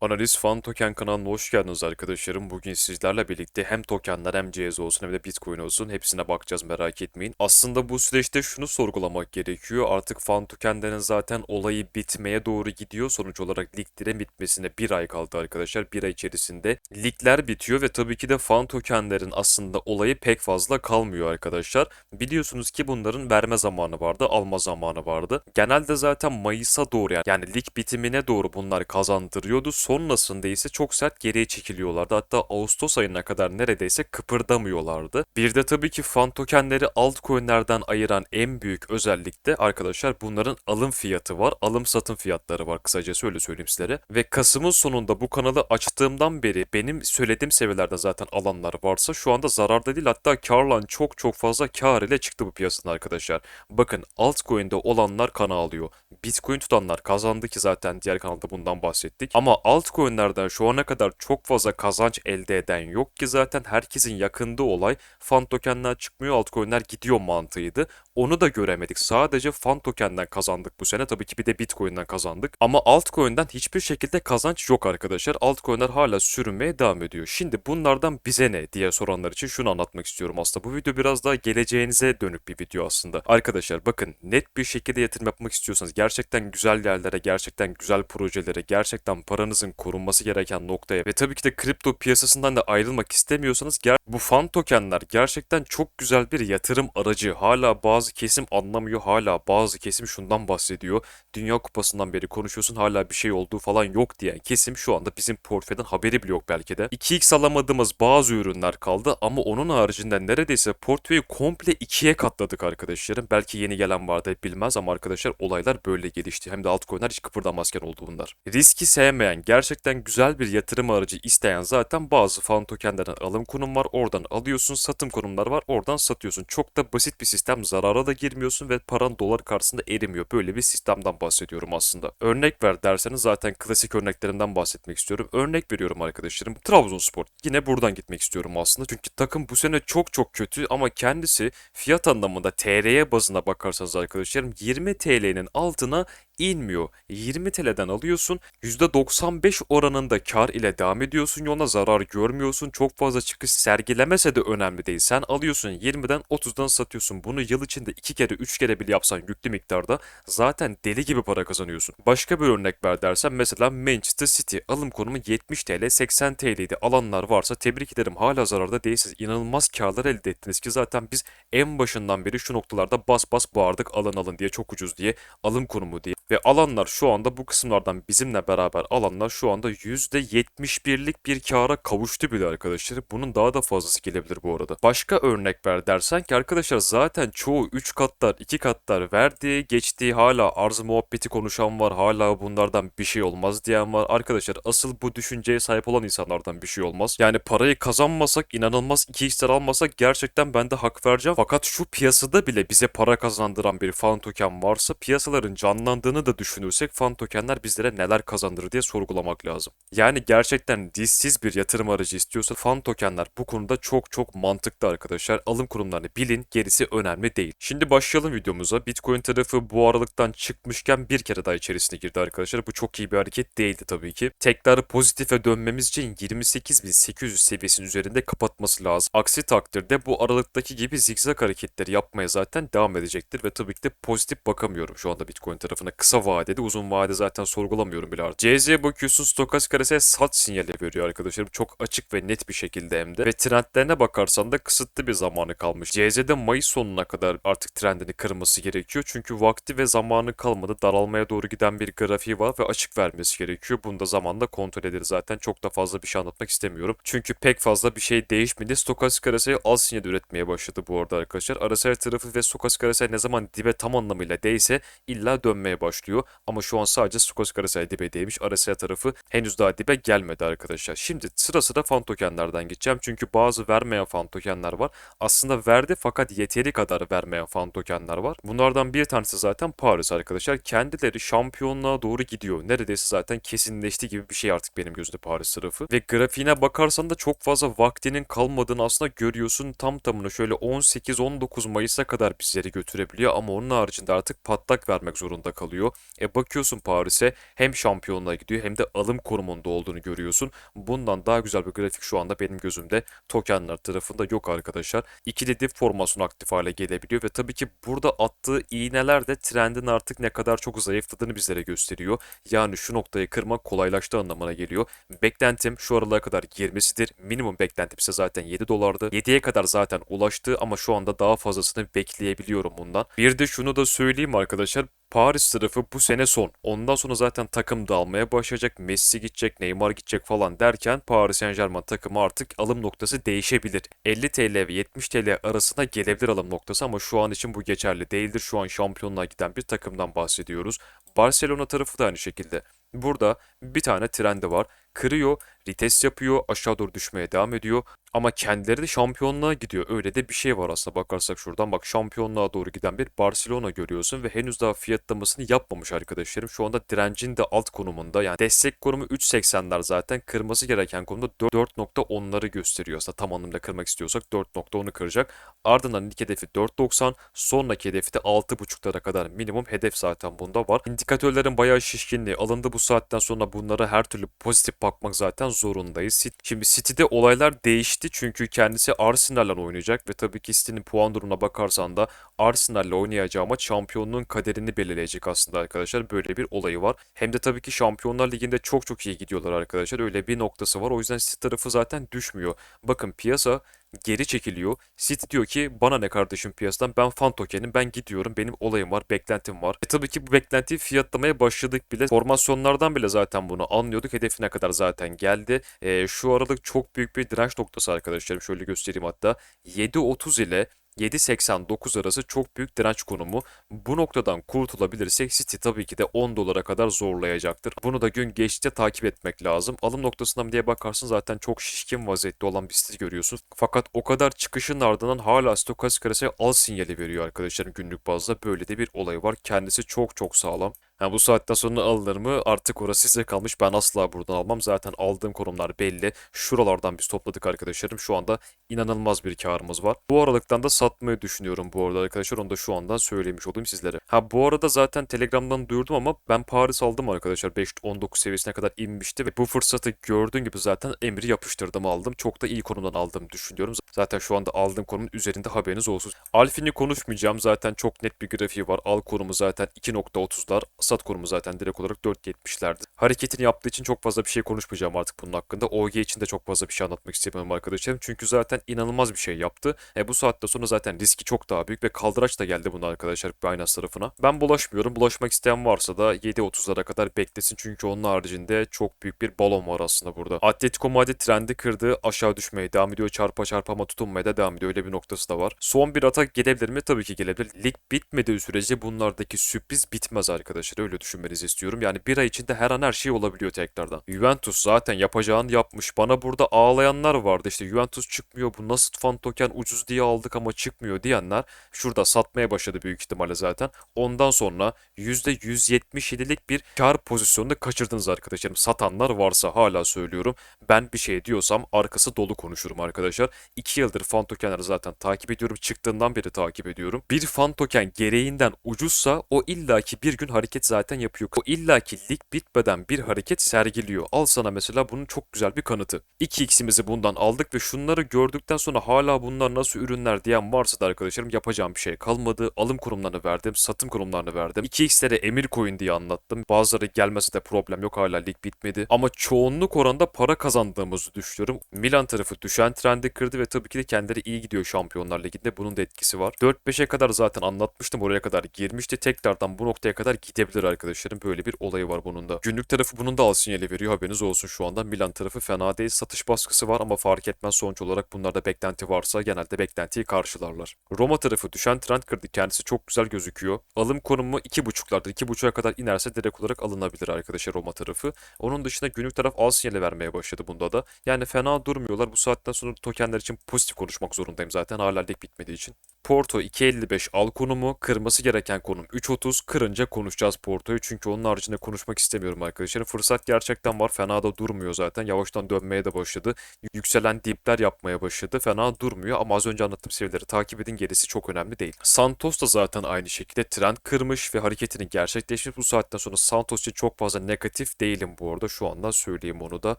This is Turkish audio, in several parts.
Analiz Fan Token kanalına hoş geldiniz arkadaşlarım. Bugün sizlerle birlikte hem tokenler hem CZ olsun hem de Bitcoin olsun hepsine bakacağız merak etmeyin. Aslında bu süreçte şunu sorgulamak gerekiyor. Artık fan tokenlerin zaten olayı bitmeye doğru gidiyor. Sonuç olarak liglerin bitmesine bir ay kaldı arkadaşlar. Bir ay içerisinde ligler bitiyor ve tabii ki de fan tokenlerin aslında olayı pek fazla kalmıyor arkadaşlar. Biliyorsunuz ki bunların verme zamanı vardı, alma zamanı vardı. Genelde zaten Mayıs'a doğru yani, yani lig bitimine doğru bunlar kazandırıyordu. Sonrasında ise çok sert geriye çekiliyorlardı. Hatta Ağustos ayına kadar neredeyse kıpırdamıyorlardı. Bir de tabii ki fan tokenleri altcoin'lerden ayıran en büyük özellik de arkadaşlar bunların alım fiyatı var. Alım satım fiyatları var kısacası öyle söyleyeyim sizlere. Ve Kasım'ın sonunda bu kanalı açtığımdan beri benim söylediğim seviyelerde zaten alanlar varsa şu anda zararda değil hatta karlan çok çok fazla kar ile çıktı bu piyasadan arkadaşlar. Bakın altcoin'de olanlar kana alıyor. Bitcoin tutanlar kazandı ki zaten diğer kanalda bundan bahsettik. Ama altcoin'lerden şu ana kadar çok fazla kazanç elde eden yok ki zaten herkesin yakında olay fan tokenler çıkmıyor altcoin'ler gidiyor mantığıydı. Onu da göremedik. Sadece fan tokenden kazandık bu sene. Tabii ki bir de Bitcoin'den kazandık. Ama altcoin'den hiçbir şekilde kazanç yok arkadaşlar. Altcoin'ler hala sürünmeye devam ediyor. Şimdi bunlardan bize ne diye soranlar için şunu anlatmak istiyorum aslında. Bu video biraz daha geleceğinize dönük bir video aslında. Arkadaşlar bakın net bir şekilde yatırım yapmak istiyorsanız gerçekten güzel yerlere, gerçekten güzel projelere, gerçekten paranızın korunması gereken noktaya ve tabii ki de kripto piyasasından da ayrılmak istemiyorsanız bu fan tokenler gerçekten çok güzel bir yatırım aracı. Hala bazı kesim anlamıyor, hala bazı kesim şundan bahsediyor. Dünya Kupası'ndan beri konuşuyorsun hala bir şey olduğu falan yok diyen kesim şu anda bizim portföyden haberi bile yok belki de. 2x alamadığımız bazı ürünler kaldı ama onun haricinde neredeyse portföyü komple ikiye katladık arkadaşlarım. Belki yeni gelen vardı bilmez ama arkadaşlar olaylar böyle gelişti. Hem de altcoin'ler hiç kıpırdamazken oldu bunlar. Riski sevmeyen, gerçekten güzel bir yatırım aracı isteyen zaten bazı fan tokenlerden alım konum var. Oradan alıyorsun, satım konumlar var. Oradan satıyorsun. Çok da basit bir sistem. Zarara da girmiyorsun ve paran dolar karşısında erimiyor. Böyle bir sistemden bahsediyorum aslında. Örnek ver derseniz zaten klasik örneklerinden bahsetmek istiyorum. Örnek veriyorum arkadaşlarım. Trabzonspor. Yine buradan gitmek istiyorum aslında. Çünkü takım bu sene çok çok kötü ama kendisi fiyat anlamında TR'ye bazına bakarsanız arkadaşlarım 20 TL'nin altına inmiyor. 20 TL'den alıyorsun. %95 oranında kar ile devam ediyorsun. Yoluna zarar görmüyorsun. Çok fazla çıkış sergilemese de önemli değil. Sen alıyorsun 20'den 30'dan satıyorsun. Bunu yıl içinde 2 kere 3 kere bile yapsan yüklü miktarda zaten deli gibi para kazanıyorsun. Başka bir örnek ver dersen mesela Manchester City alım konumu 70 TL 80 TL'ydi. Alanlar varsa tebrik ederim. Hala zararda değilsiniz. İnanılmaz karlar elde ettiniz ki zaten biz en başından beri şu noktalarda bas bas bağırdık alın alın diye çok ucuz diye alım konumu diye. Ve alanlar şu anda bu kısımlardan bizimle beraber alanlar şu anda %71'lik bir kâra kavuştu bile arkadaşlar. Bunun daha da fazlası gelebilir bu arada. Başka örnek ver dersen ki arkadaşlar zaten çoğu 3 katlar 2 katlar verdi geçti hala arz muhabbeti konuşan var hala bunlardan bir şey olmaz diyen var. Arkadaşlar asıl bu düşünceye sahip olan insanlardan bir şey olmaz. Yani parayı kazanmasak inanılmaz 2x'ler almasak gerçekten ben de hak vereceğim. Fakat şu piyasada bile bize para kazandıran bir fan token varsa piyasaların canlandığını da düşünürsek fan tokenler bizlere neler kazandırır diye sorgulamak lazım. Yani gerçekten dizsiz bir yatırım aracı istiyorsa fan tokenler bu konuda çok çok mantıklı arkadaşlar. Alım kurumlarını bilin gerisi önemli değil. Şimdi başlayalım videomuza. Bitcoin tarafı bu aralıktan çıkmışken bir kere daha içerisine girdi arkadaşlar. Bu çok iyi bir hareket değildi tabii ki. Tekrar pozitife dönmemiz için 28.800 seviyesinin üzerinde kapatması lazım. Aksi takdirde bu aralıktaki gibi zigzag hareketleri yapmaya zaten devam edecektir ve tabii ki de pozitif bakamıyorum şu anda Bitcoin tarafına. Kısa vadede uzun vade zaten sorgulamıyorum bile artık. CZ'ye bakıyorsun stokastik arasaya sat sinyali veriyor arkadaşlarım. Çok açık ve net bir şekilde hem de. Ve trendlerine bakarsan da kısıtlı bir zamanı kalmış. CZ'de Mayıs sonuna kadar artık trendini kırması gerekiyor. Çünkü vakti ve zamanı kalmadı. Daralmaya doğru giden bir grafiği var ve açık vermesi gerekiyor. Bunu da zamanla kontrol ederiz zaten. Çok da fazla bir şey anlatmak istemiyorum. Çünkü pek fazla bir şey değişmedi. Stokastik arasaya az sinyal üretmeye başladı bu arada arkadaşlar. Arasaya tarafı ve stokastik arasaya ne zaman dibe tam anlamıyla değse illa dönmeye başlıyor. Ama şu an sadece stokastik arasaya dibe değmiş. Arasaya tarafı henüz daha dibe gelmedi arkadaşlar. Şimdi sıra sıra fan tokenlerden gideceğim. Çünkü bazı vermeyen fan tokenler var. Aslında verdi fakat yeteri kadar vermeyen fan tokenler var. Bunlardan bir tanesi zaten Paris arkadaşlar. Kendileri şampiyonluğa doğru gidiyor. Neredeyse zaten kesinleşti gibi bir şey artık benim gözümde Paris tarafı. Ve grafiğine bakarsan da çok fazla vaktinin kalmadığını aslında görüyorsun. Tam tamına şöyle 18-19 Mayıs'a kadar bizleri götürebiliyor ama onun haricinde artık patlak vermek zorunda kalıyor. Gösteriyor. E bakıyorsun Paris'e hem şampiyonluğa gidiyor hem de alım konumunda olduğunu görüyorsun. Bundan daha güzel bir grafik şu anda benim gözümde tokenler tarafında yok arkadaşlar. İkili dip formasyon aktif hale gelebiliyor ve tabii ki burada attığı iğneler de trendin artık ne kadar çok zayıfladığını bizlere gösteriyor. Yani şu noktayı kırmak kolaylaştı anlamına geliyor. Beklentim şu aralığa kadar girmesidir. Minimum beklentim ise zaten 7 dolardı. 7'ye kadar zaten ulaştı ama şu anda daha fazlasını bekleyebiliyorum bundan. Bir de şunu da söyleyeyim arkadaşlar. Paris tarafı bu sene son. Ondan sonra zaten takım dağılmaya başlayacak. Messi gidecek, Neymar gidecek falan derken Paris Saint Germain takımı artık alım noktası değişebilir. 50 TL ve 70 TL arasında gelebilir alım noktası ama şu an için bu geçerli değildir. Şu an şampiyonluğa giden bir takımdan bahsediyoruz. Barcelona tarafı da aynı şekilde. Burada bir tane trendi var. Kırıyor, retest yapıyor, aşağı doğru düşmeye devam ediyor. Ama kendileri de şampiyonluğa gidiyor. Öyle de bir şey var aslında bakarsak şuradan. Bak şampiyonluğa doğru giden bir Barcelona görüyorsun ve henüz daha fiyatlamasını yapmamış arkadaşlarım. Şu anda direncin de alt konumunda. Yani destek konumu 3.80'ler zaten. Kırması gereken konumda 4.10'ları gösteriyor. Aslında tam anlamda kırmak istiyorsak 4.10'u kıracak. Ardından ilk hedefi 4.90. Sonraki hedefi de 6.5'lara kadar minimum hedef zaten bunda var. İndikatörlerin bayağı şişkinliği alındı bu saatten sonra bunlara her türlü pozitif bakmak zaten zorundayız. Şimdi City'de olaylar değişti çünkü kendisi Arsenal'la oynayacak ve tabii ki City'nin puan durumuna bakarsan da Arsenal'le oynayacağı maç şampiyonluğun kaderini belirleyecek aslında arkadaşlar. Böyle bir olayı var. Hem de tabii ki Şampiyonlar Ligi'nde çok çok iyi gidiyorlar arkadaşlar. Öyle bir noktası var. O yüzden City tarafı zaten düşmüyor. Bakın piyasa geri çekiliyor. City diyor ki bana ne kardeşim piyasadan ben fan tokenim ben gidiyorum benim olayım var beklentim var. E tabii ki bu beklentiyi fiyatlamaya başladık bile. Formasyonlardan bile zaten bunu anlıyorduk. Hedefine kadar zaten geldi. E, şu aralık çok büyük bir direnç noktası arkadaşlarım. Şöyle göstereyim hatta. 7.30 ile 7.89 arası çok büyük direnç konumu. Bu noktadan kurtulabilirsek City tabii ki de 10 dolara kadar zorlayacaktır. Bunu da gün geçtikçe takip etmek lazım. Alım noktasından diye bakarsın zaten çok şişkin vaziyette olan bir City görüyorsun. Fakat o kadar çıkışın ardından hala stokastik arası al sinyali veriyor arkadaşlarım günlük bazda. Böyle de bir olay var. Kendisi çok çok sağlam. Ha, bu saatten sonra alınır mı artık orası size kalmış. Ben asla buradan almam. Zaten aldığım konumlar belli. Şuralardan biz topladık arkadaşlarım. Şu anda inanılmaz bir karımız var. Bu aralıktan da satmayı düşünüyorum bu arada arkadaşlar. Onu da şu andan söylemiş olayım sizlere. Ha bu arada zaten Telegram'dan duyurdum ama ben Paris aldım arkadaşlar. 5-19 seviyesine kadar inmişti ve bu fırsatı gördüğün gibi zaten emri yapıştırdım aldım. Çok da iyi konumdan aldım düşünüyorum. Zaten şu anda aldığım konumun üzerinde haberiniz olsun. Alfin'i konuşmayacağım. Zaten çok net bir grafiği var. Al konumu zaten 2.30'lar. Sat konumu zaten direkt olarak 4.70'lerdi. Hareketini yaptığı için çok fazla bir şey konuşmayacağım artık bunun hakkında. OG için de çok fazla bir şey anlatmak istemiyorum arkadaşlarım. Çünkü zaten inanılmaz bir şey yaptı. E, bu saatte sonra zaten riski çok daha büyük ve kaldıraç da geldi buna arkadaşlar Binance tarafına. Ben bulaşmıyorum. Bulaşmak isteyen varsa da 7.30'lara kadar beklesin. Çünkü onun haricinde çok büyük bir balon var aslında burada. Atletico Madrid trendi kırdı. Aşağı düşmeye devam ediyor. Çarpa çarpa ama tutunmaya da devam ediyor. Öyle bir noktası da var. Son bir atak gelebilir mi? Tabii ki gelebilir. Lig bitmediği sürece bunlardaki sürpriz bitmez arkadaşlar. Öyle düşünmenizi istiyorum. Yani bir ay içinde her an her şey olabiliyor tekrardan. Juventus zaten yapacağını yapmış. Bana burada ağlayanlar vardı. İşte Juventus çıkmıyor. Bu nasıl fan token ucuz diye aldık ama çıkmıyor diyenler şurada satmaya başladı büyük ihtimalle zaten. Ondan sonra %177'lik bir kar pozisyonunu kaçırdınız arkadaşlarım. Satanlar varsa hala söylüyorum. Ben bir şey diyorsam arkası dolu konuşurum arkadaşlar. 2 yıldır fan tokenleri zaten takip ediyorum. Çıktığından beri takip ediyorum. Bir fan token gereğinden ucuzsa o illaki bir gün hareket zaten yapıyor. O illaki lig bitmeden bir hareket sergiliyor. Al sana mesela bunun çok güzel bir kanıtı. 2x'imizi bundan aldık ve şunları gördükten sonra hala bunlar nasıl ürünler diyen varsa da arkadaşlarım yapacağım bir şey kalmadı. Alım kurumlarını verdim, satım kurumlarını verdim. 2x'lere emir koyun diye anlattım. Bazıları gelmese de problem yok hala lig bitmedi. Ama çoğunluk oranda para kazandığımızı düşünüyorum. Milan tarafı düşen trendi kırdı ve tabii ki de kendileri iyi gidiyor Şampiyonlar Ligi'nde. Bunun da etkisi var. 4-5'e kadar zaten anlatmıştım. Oraya kadar girmişti. Tekrardan bu noktaya kadar gidebilir arkadaşlarım. Böyle bir olayı var bunun da. Günlük tarafı bunun da al sinyali veriyor. Haberiniz olsun şu anda. Milan tarafı fena değil. Satış baskısı var ama fark etmez sonuç olarak bunlarda beklenti varsa genelde beklentiyi karşılarlar. Roma tarafı düşen trend kırdı. Kendisi çok güzel gözüküyor. Alım konumu 2.5'larda. 2.5'a kadar inerse direkt olarak alınabilir arkadaşlar Roma tarafı. Onun dışında günlük taraf al sinyali vermeye başladı bunda da. Yani fena durmuyorlar. Bu saatten sonra tokenler için pozitif konuşmak zorundayım zaten. Hala lig bitmediği için. Porto 2.55 al konumu. Kırması gereken konum 3.30. Kırınca konuşacağız Porto'yu çünkü onun haricinde konuşmak istemiyorum arkadaşlar. Fırsat gerçekten var. Fena da durmuyor zaten. Yavaştan dönmeye de başladı. Yükselen dipler yapmaya başladı. Fena durmuyor ama az önce anlattığım serileri takip edin. Gerisi çok önemli değil. Santos da zaten aynı şekilde trend kırmış ve hareketini gerçekleşmiş. Bu saatten sonra Santos için çok fazla negatif değilim bu arada. Şu anda söyleyeyim onu da.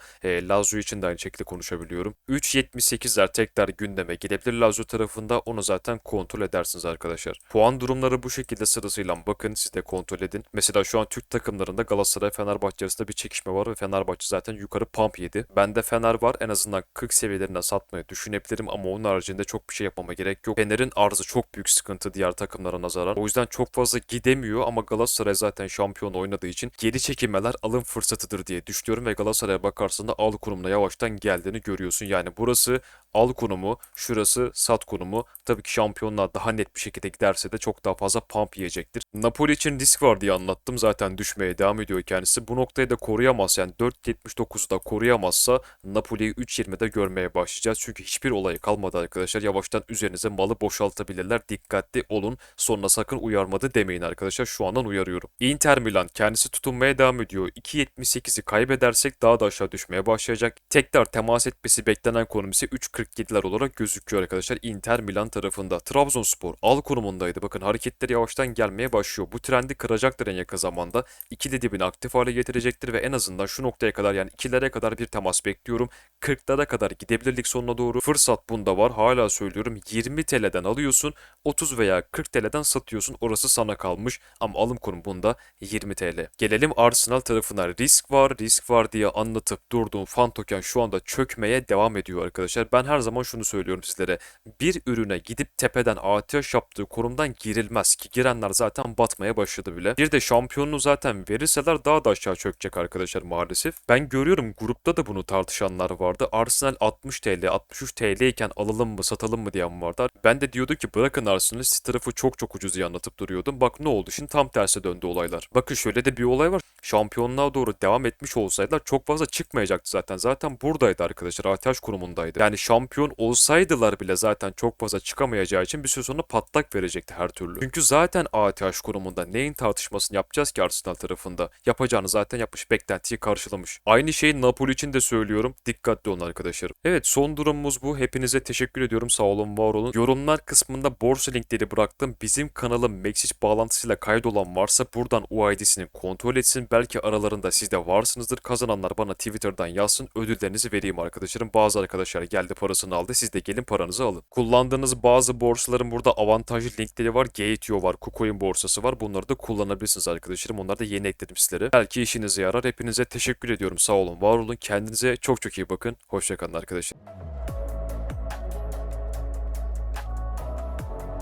E, Lazio için de aynı şekilde konuşabiliyorum. 3.78'ler tekrar gündeme gelebilir Lazio tarafında. Onu zaten kontrol edersiniz arkadaşlar. Puan durumları bu şekilde sırasıyla bakın siz de kontrol edin. Mesela şu an Türk takımlarında Galatasaray Fenerbahçe arasında bir çekişme var ve Fenerbahçe zaten yukarı pump yedi. Bende Fener var en azından 40 seviyelerinde satmayı düşünebilirim ama onun haricinde çok bir şey yapmama gerek yok. Fener'in arzı çok büyük sıkıntı diğer takımlara nazaran. O yüzden çok fazla gidemiyor ama Galatasaray zaten şampiyon oynadığı için geri çekilmeler alım fırsatıdır diye düşünüyorum ve Galatasaray'a bakarsan da al konumuna yavaştan geldiğini görüyorsun. Yani burası al konumu, şurası sat konumu. Tabii ki şampiyonlar daha net bir şekilde giderse de çok daha fazla pump yiyecektir. Napoli için risk var diye anlattım. Zaten düşmeye devam ediyor kendisi. Bu noktayı da koruyamaz. Yani 4.79'da koruyamazsa Napoli'yi 3.20'de görmeye başlayacağız. Çünkü hiçbir olayı kalmadı arkadaşlar. Yavaştan üzerinize malı boşaltabilirler. Dikkatli olun. Sonra sakın uyarmadı demeyin arkadaşlar. Şu andan uyarıyorum. Inter Milan kendisi tutunmaya devam ediyor. 2.78'i kaybedersek daha da aşağı düşmeye başlayacak. Tekrar temas etmesi beklenen konum ise 3.47'ler olarak gözüküyor arkadaşlar. Inter Milan tarafında. Trabzonspor al konumundaydı. Bakın hareketleri yavaştan gelmeye başlıyor. Bu trendi kıracaktır en yakın zamanda. İkili dibini aktif hale getirecektir ve en azından şu noktaya kadar yani ikilere kadar bir temas bekliyorum. 40'lara kadar gidebilirlik sonuna doğru. Fırsat bunda var. Hala söylüyorum 20 TL'den alıyorsun. 30 veya 40 TL'den satıyorsun. Orası sana kalmış. Ama alım konum bunda 20 TL. Gelelim Arsenal tarafına. Risk var, risk var diye anlatıp durduğum fan token şu anda çökmeye devam ediyor arkadaşlar. Ben her zaman şunu söylüyorum sizlere. Bir ürüne gidip tepeden ATH yaptığı konumdan girilmez ki girenler zaten batmaya başladı bile. Bir de şampiyonluğu zaten verirseler daha da aşağı çökecek arkadaşlar maalesef. Ben görüyorum grupta da bunu tartışanlar vardı. Arsenal 60 TL, 63 TL iken alalım mı satalım mı diyen vardı. Ben de diyordu ki bırakın Arsenal'i siz tarafı çok çok ucuz diye anlatıp duruyordum. Bak ne oldu şimdi tam terse döndü olaylar. Bakın şöyle de bir olay var. Şampiyonluğa doğru devam etmiş olsaydılar çok fazla çıkmayacaktı zaten. Zaten buradaydı arkadaşlar. ATH konumundaydı. Yani şampiyon olsaydılar bile zaten çok fazla çıkamayacağı için bir süre sonra patlak verecekti her türlü. Çünkü zaten ATH konumunda neyin tartışmasını yapacağız ki Arsenal tarafında? Yapacağını zaten yapmış. Beklentiyi karşılamış. Aynı şeyi Napoli için de söylüyorum. Dikkatli olun arkadaşlarım. Evet son durumumuz bu. Hepinize teşekkür ediyorum. Sağ olun, var olun. Yorumlar kısmında borsa linkleri bıraktım. Bizim kanalın Mexic bağlantısıyla kaydolan varsa buradan UID'sini kontrol etsin. Belki aralarında siz de varsınızdır. Kazananlar bana Twitter'dan yazsın. Ödüllerinizi vereyim arkadaşlarım. Bazı arkadaşlar geldi parasını aldı. Siz de gelin paranızı alın. Kullandığınız bazı borsaların burada avantajlı linkleri var. Gate.io var. KuCoin borsası var. Bunları da kullanabilirsiniz arkadaşlarım. Onları da yeni ekledim sizlere. Belki işinize yarar. Hepinize teşekkür ediyorum. Sağ olun, var olun. Kendinize çok çok iyi bakın. Hoşçakalın arkadaşlar.